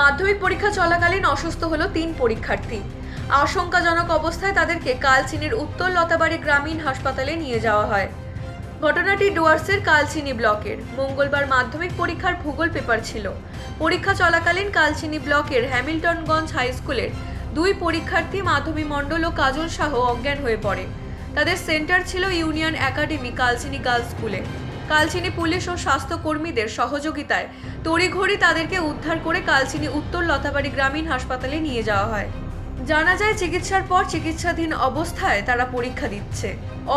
মাধ্যমিক পরীক্ষা চলাকালীন অসুস্থ হলো তিন পরীক্ষার্থী। আশঙ্কাজনক অবস্থায় তাদেরকে কালচিনির উত্তর লতাবাড়ি গ্রামীণ হাসপাতালে নিয়ে যাওয়া হয়। ঘটনাটি ডুয়ার্সের কালচিনি ব্লকের। মঙ্গলবার মাধ্যমিক পরীক্ষার ভূগোল পেপার ছিল। পরীক্ষা চলাকালীন কালচিনি ব্লকের হ্যামিল্টনগঞ্জ হাই স্কুলের দুই পরীক্ষার্থী মাধবী মণ্ডল ও কাজল শাহ অজ্ঞান হয়ে পড়ে। তাদের সেন্টার ছিল ইউনিয়ন একাডেমি কালচিনি গার্লস স্কুলে। কালচিনি পুলিশ ও স্বাস্থ্যকর্মীদের সহযোগিতায় তড়িঘড়ি তাদেরকে উদ্ধার করে কালচিনি উত্তর লতাবাড়ি গ্রামীণ হাসপাতালে নিয়ে যাওয়া হয়। জানা যায়, চিকিৎসার পর চিকিৎসাধীন অবস্থায় তারা পরীক্ষা দিচ্ছে।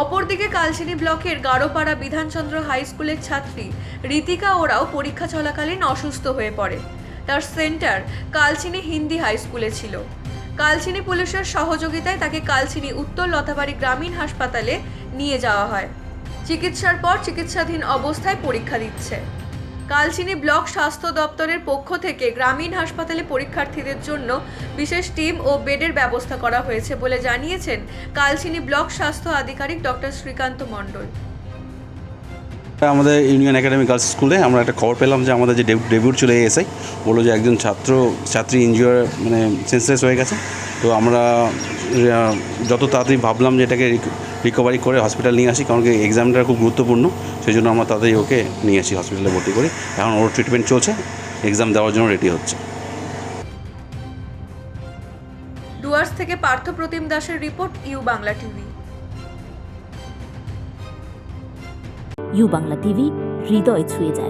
অপরদিকে কালচিনি ব্লকের গারোপাড়া বিধানচন্দ্র হাই স্কুলের ছাত্রী রীতিকা ওরাও পরীক্ষা চলাকালীন অসুস্থ হয়ে পড়ে। তার সেন্টার কালচিনি হিন্দি হাই স্কুলে ছিল। কালচিনি পুলিশের সহযোগিতায় তাকে কালচিনি উত্তর লতাবাড়ি গ্রামীণ হাসপাতালে নিয়ে যাওয়া হয়। চিকিৎসার পর চিকিৎসাধীন অবস্থায় পরীক্ষা দিচ্ছে। কালচিনি ব্লক স্বাস্থ্য দপ্তরের পক্ষ থেকে গ্রামীণ হাসপাতালে পরীক্ষার্থীদের জন্য বিশেষ টিম ও বেডের ব্যবস্থা করা হয়েছে বলে জানিয়েছেন কালচিনি ব্লক স্বাস্থ্য আধিকারিক ডক্টর শ্রীকান্ত মণ্ডল। আমাদের ইউনিয়ন একাডেমি গার্লস স্কুলে আমরা একটা খবর পেলাম যে আমাদের যে ডেবিউট চলে এসে বলল যে একজন ছাত্র, ছাত্রী ইনজিওর মানে সেন্সলেস হয়ে গেছে। তো আমরা যত তাড়াতাড়ি ভাবলাম যে এটাকে রিকভারি করে হসপিটাল নিয়ে আসি কারণ কি এক্সামটা খুব গুরুত্বপূর্ণ সেই জন্য আমরা তাড়াতাড়ি ওকে নিয়ে আসি হসপিটালে ভর্তি করি। এখন ওর ট্রিটমেন্ট চলছে এক্সাম দেওয়ার জন্য রেডি হচ্ছে। ডুয়ার্স থেকে পার্থ প্রতিম দাসের report U Bangla TV. U Bangla TV হৃদয় ছুঁয়ে যায়।